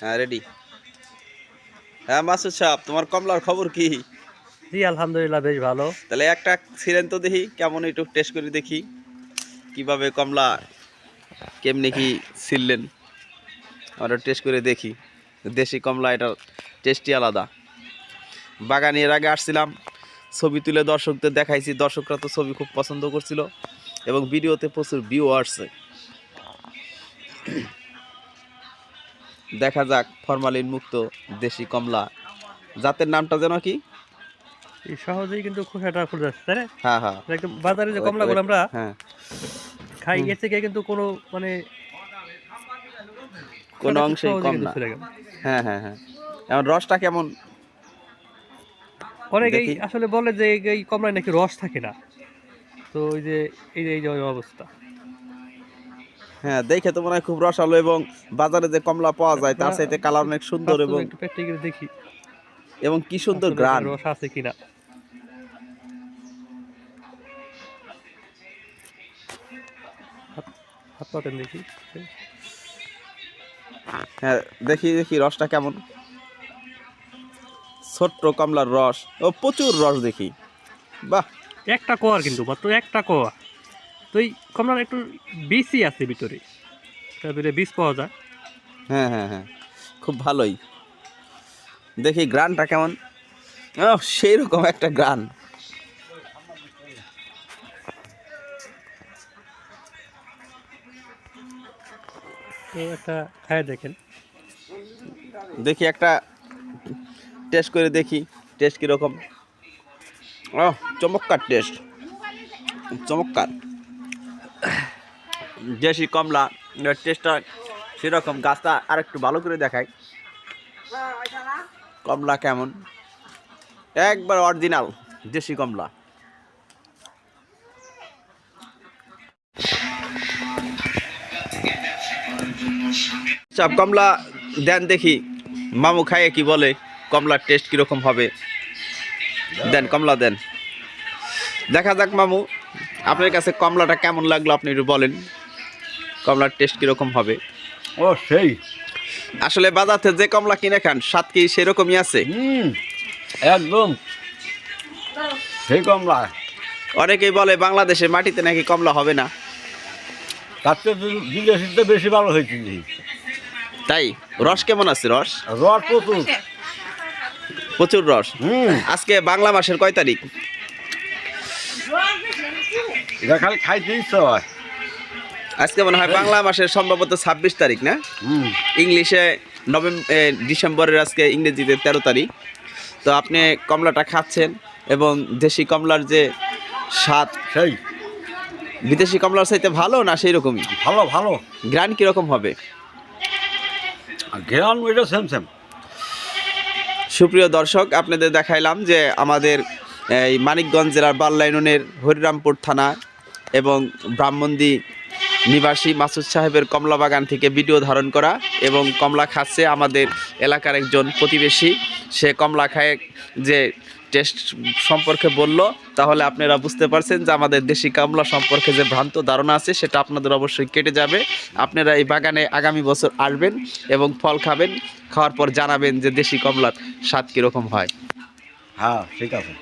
হ্যাঁ রেডি হ্যাঁ মাসুদ সাহেব তোমার কমলার খবর কি? জি আলহামদুলিল্লাহ বেশ ভালো। তাহলে একটা ছিলেন তো দেখি কেমন একটু টেস্ট করে দেখি কীভাবে কমলা কেমনি কি ছিললেন। আমরা টেস্ট করে দেখি দেশি কমলা এটার টেস্টই আলাদা। বাগানে এর আগে আসছিলাম ছবি তুলে দর্শকদের দেখাইছি দর্শকরা তো ছবি খুব পছন্দ করছিল এবং ভিডিওতে প্রচুর ভিউ আসছে। দেখা যাক ফরমালিন মুক্ত দেশি কমলা। জাতের নামটা যেন কি? সহজেই কিন্তু খোসাটা খুলে যাচ্ছে তাই হ্যাঁ। হ্যাঁ একদম বাজারে যে কমলাগুলো আমরা হ্যাঁ। খাই এর থেকে কিন্তু কোনো মানে কোনো সহজে কম না। হ্যাঁ হ্যাঁ হ্যাঁ। এখন রসটা কেমন? অনেকেই। আসলে বলে যে এই- এই কমলায় নাকি রস থাকে না। তো ওই যে এই যে এই যে অবস্থা। হ্যাঁ দেখে তো মনে হয় খুব রসালো এবং বাজারে যে কমলা পাওয়া যায় তার চাইতে কালার অনেক সুন্দর এবং দেখি। এবং কি সুন্দর গ্রান। রস আছে কিনা। হাত- হাত পাতেন দেখি। হ্যাঁ দেখি দেখি রসটা কেমন। ছোট্ট কমলার রস। ও প্রচুর রস দেখি। বাহ। একটা কোয়ার কিন্তু মাত্র একটা কোয়া। তো এই কমলার একটু বীজই আছে ভিতরে। তারপরে বীজ পাওয়া যায়। হ্যাঁ হ্যাঁ হ্যাঁ। খুব ভালোই। দেখি গ্রানটা কেমন? সেই রকম একটা গ্রান। একটা খায় দেখেন। দেখি একটা টেস্ট করে দেখি। টেস্ট কীরকম? ও চমৎকার টেস্ট চমৎকার। দেশি কমলা টেস্টটা সেরকম। গাছটা আর একটু ভালো করে দেখাই। কমলা কেমন? একবার অরিজিনাল দেশি কমলা। সব কমলা দেন দেখি। মামু খাইয়ে কি বলে? কমলার টেস্ট কীরকম হবে? দেন, কমলা দেন। দেখা যাক, মামু। আপনার কাছে কমলাটা কেমন লাগল আপনি একটু বলেন? কমলার টেস্ট কীরকম হবে? ও সেই। আসলে বাজারতে যে কমলা কিনে খান স্বাদ কি সেরকমই আছে? হুম একদম। সেই কমলা। অনেকেই বলে বাংলাদেশের মাটিতে নাকি কমলা হবে না। তার বিদেশিতে বেশি ভালো হয়েছে তাই? রস কেমন আছে রস? রস প্রচুর। প্রচুর রস। হুম। আজকে বাংলা মাসের কয় তারিখ? এটা খালি খাইতে ইচ্ছা হয় আজকে মনে হয় বাংলা মাসের সম্ভবত ছাব্বিশ তারিখ না? ইংলিশে নভেম্বর ডিসেম্বরের আজকে ইংরেজিতে তেরো তারিখ। তো আপনি কমলাটা খাচ্ছেন এবং দেশি কমলার যে স্বাদ সেই। বিদেশি কমলার চাইতে ভালো না সেই রকমই ভালো ভালো। গ্রান কীরকম হবে? ঘেরান এটা সেম সেম সুপ্রিয় দর্শক আপনাদের দেখাইলাম যে আমাদের এই মানিকগঞ্জ জেলার বাল্লা ইউনিয়নের হরিরামপুর থানা এবং ব্রাহ্মণদি নিবাসী মাসুদ সাহেবের কমলা বাগান থেকে ভিডিও ধারণ করা এবং কমলা খাচ্ছে আমাদের এলাকার একজন প্রতিবেশী। সে কমলা খায় যে টেস্ট সম্পর্কে বলল, তাহলে আপনারা বুঝতে পারছেন যে আমাদের দেশি কমলা সম্পর্কে যে ভ্রান্ত ধারণা আছে, সেটা আপনাদের অবশ্যই কেটে যাবে। আপনারা এই বাগানে আগামী বছর আসবেন এবং ফল খাবেন, খাওয়ার পর জানাবেন যে দেশি কমলার স্বাদ কীরকম হয়। হ্যাঁ ঠিক আছে।